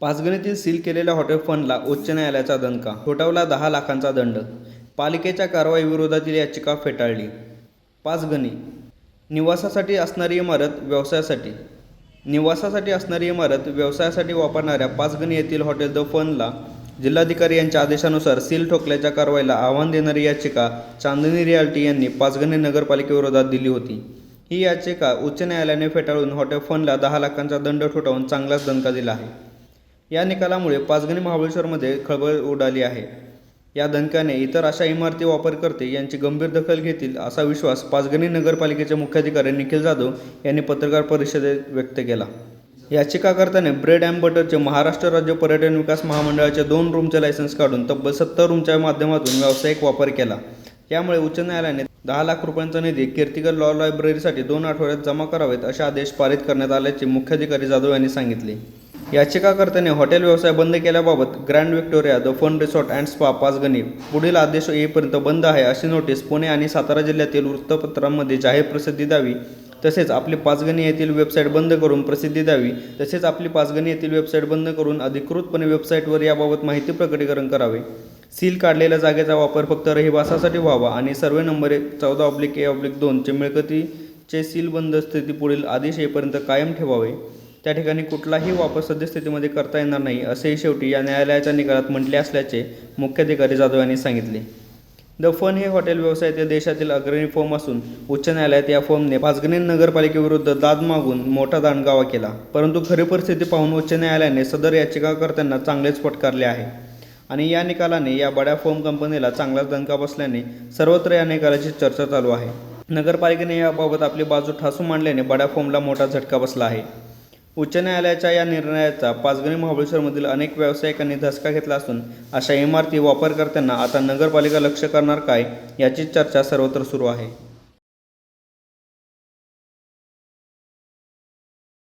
पाचगणीतील seal केलेल्या hotel फंडला उच्च न्यायालयाचा दणका ठोठावला दहा लाखांचा दंड पालिकेच्या कारवाईविरोधातील याचिका फेटाळली. पाचगणी निवासासाठी असणारी इमारत व्यवसायासाठी. निवासासाठी असणारी इमारत व्यवसायासाठी वापरणाऱ्या पाचगणी येथील हॉटेल द फनला जिल्हाधिकारी यांच्या आदेशानुसार सील ठोकल्याच्या कारवाईला आव्हान देणारी याचिका चांदनी रियाल्टी यांनी पाचगणी नगरपालिकेविरोधात दिली होती. ही याचिका उच्च न्यायालयाने फेटाळून हॉटेल फनला दहा लाखांचा दंड ठोठावून चांगलाच दणका दिला आहे. या निकालामुळे पाचगणी महाबळेश्वरमध्ये खळबळ उडाली आहे. या दणक्याने इतर अशा इमारती वापरकर्ते यांची गंभीर दखल घेतील असा विश्वास पाचगणी नगरपालिकेचे मुख्याधिकारी निखिल जाधव यांनी पत्रकार परिषदेत व्यक्त केला. याचिकाकर्त्याने ब्रेड अँड बटरचे महाराष्ट्र राज्य पर्यटन विकास महामंडळाचे दोन रूमचे लायसन्स काढून तब्बल सत्तर रूमच्या माध्यमातून व्यावसायिक वापर केला. यामुळे उच्च न्यायालयाने दहा लाख रुपयांचा निधी कीर्तिकर लॉ लायब्ररीसाठी दोन आठवड्यात जमा करावेत असे आदेश पारित करण्यात आल्याचे मुख्याधिकारी जाधव यांनी सांगितले. याचिकाकर्त्याने हॉटेल व्यवसाय बंद केल्याबाबत grand Victoria the fun resort and spa Panchgani पुढील आदेश येईपर्यंत बंद आहे अशी नोटीस पुणे आणि सातारा जिल्ह्यातील वृत्तपत्रांमध्ये जाहीर प्रसिद्धी द्यावी. तसेच आपली पाचगणी येथील वेबसाईट बंद करून प्रसिद्धी द्यावी. तसेच आपली पाचगणी येथील वेबसाईट बंद करून अधिकृतपणे वेबसाईटवर याबाबत माहिती प्रकटीकरण करावे. सील काढलेल्या जागेचा वापर फक्त रहिवासासाठी व्हावा आणि सर्वे नंबर एक चौदा ऑब्लिक ए ऑब्लिक दोनचे मिळकतीचे सील बंद स्थिती पुढील आदेश येईपर्यंत कायम ठेवावे. त्या ठिकाणी कुठलाही वापर सद्यस्थितीमध्ये करता येणार नाही असेही शेवटी या न्यायालयाच्या निकालात म्हटले असल्याचे मुख्याधिकारी जाधव यांनी सांगितले. द फन हे हॉटेल व्यवसायातील देशातील अग्रणी फर्म असून उच्च न्यायालयात या फर्मने पाचगणी नगरपालिकेविरुद्ध दाद मागून मोठा दांडगावा केला परंतु खरी परिस्थिती पाहून उच्च न्यायालयाने सदर याचिकाकर्त्यांना चांगलेच फटकारले आहे. आणि या निकालाने या बड्या फर्म कंपनीला चांगलाच दणका बसल्याने सर्वत्र या निकालाची चर्चा चालू आहे. नगरपालिकेने याबाबत आपली बाजू ठासून मांडल्याने बड्या फर्मला मोठा झटका बसला आहे. उच्च न्यायालयाच्या या निर्णयाचा पाचगणी महाबळेश्वरमधील अनेक व्यावसायिकांनी धसका घेतला असून अशा इमारती वापरकर्त्यांना आता नगरपालिका लक्ष करणार काय याची चर्चा सर्वत्र सुरू आहे.